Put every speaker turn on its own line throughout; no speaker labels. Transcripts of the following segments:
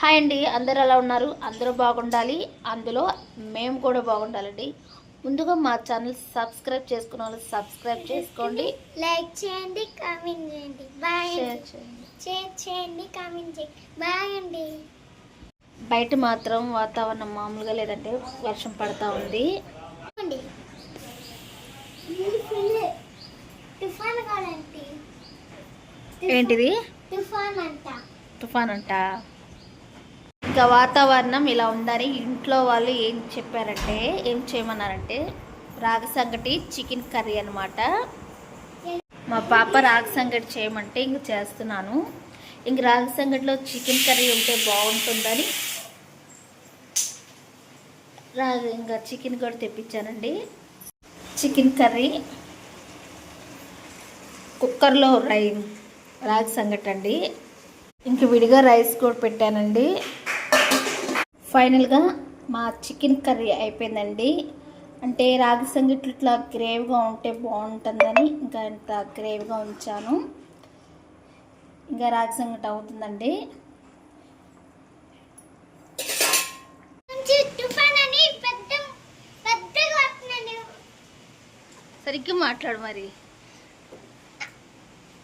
Hi అండి అందరు ఎలా ఉన్నారు? అందరూ బాగుండాలి. అందులో మేము కూడా బాగుండాలండి. ముందుగా మా ఛానల్ సబ్స్క్రైబ్ చేసుకున్న వాళ్ళు సబ్స్క్రైబ్ చేసుకోండి.
లైక్ చేయండి కామెంట్ చేయండి. బాయ్
షేర్ చేయండి.
కామెంట్ చేయండి. బాయ్ అండి.
బయట మాత్రం వాతావరణం మామూలుగా లేదంటే వర్షం పడతా ఉంది. ఏంటిది?
తుఫాన్ అంట.
తుఫాన్ అంట. ఇంకా వాతావరణం ఇలా ఉందని ఇంట్లో వాళ్ళు ఏం చెప్పారంటే ఏం చేయమన్నారంటే రాగి సంగటి చికెన్ కర్రీ అనమాట మా పాప రాగి సంగటి చేయమంటే ఇంక చేస్తున్నాను. ఇంక రాగి సంగటిలో చికెన్ కర్రీ ఉంటే బాగుంటుందని రాగి ఇంకా చికెన్ కూడా తెప్పించానండి. చికెన్ కర్రీ కుక్కర్లో రై రాగి సంగటి అండి ఇంక విడిగా రైస్ కూడా పెట్టానండి. ఫైనల్గా మా చికెన్ కర్రీ అయిపోయిందండి. అంటే రాగి సంగటి ఇట్లా గ్రేవ్గా ఉంటే బాగుంటుందని ఇంకా ఇంత గ్రేవ్గా ఉంచాను. ఇంకా రాగి సంగటి అవుతుందండి. సరిగ్గా మాట్లాడు మరి.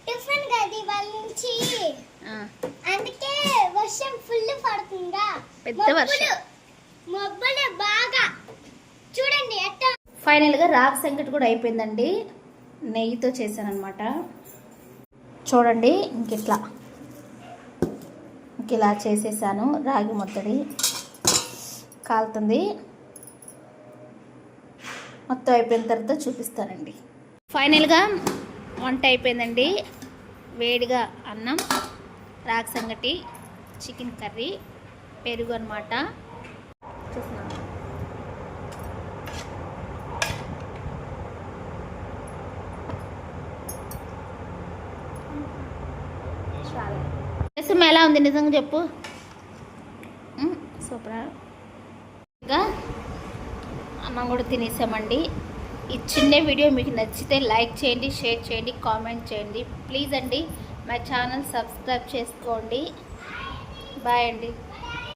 తుఫాన్ గది వాళ్ళ నుంచి అందుకే వర్షం ఫుల్
పెద్ద వర్షం.
మబ్బులు బాగా. చూడండి
ఫైనల్గా రాగి సంగటి కూడా అయిపోయిందండి. నెయ్యితో చేశాను అనమాట చూడండి ఇంక ఇట్లా ఇంక ఇలా చేసేసాను రాగి ముద్దడి. కాలుతుంది. మొత్తం అయిపోయిన తర్వాత చూపిస్తానండి. ఫైనల్గా వంట అయిపోయిందండి. వేడిగా అన్నం రాగి సంగటి చికెన్ కర్రీ. పెరుగు అనమాట చూస్తున్నాను రసం ఎలా ఉంది? నిజంగా చెప్పు. సూపర్. ఇంకా అన్నం కూడా తినేసామండి. ఈ చిన్న వీడియో మీకు నచ్చితే లైక్ చేయండి షేర్ చేయండి కామెంట్ చేయండి. ప్లీజ్ అండి మా ఛానల్ సబ్స్క్రైబ్ చేసుకోండి. బాయ్ అండి.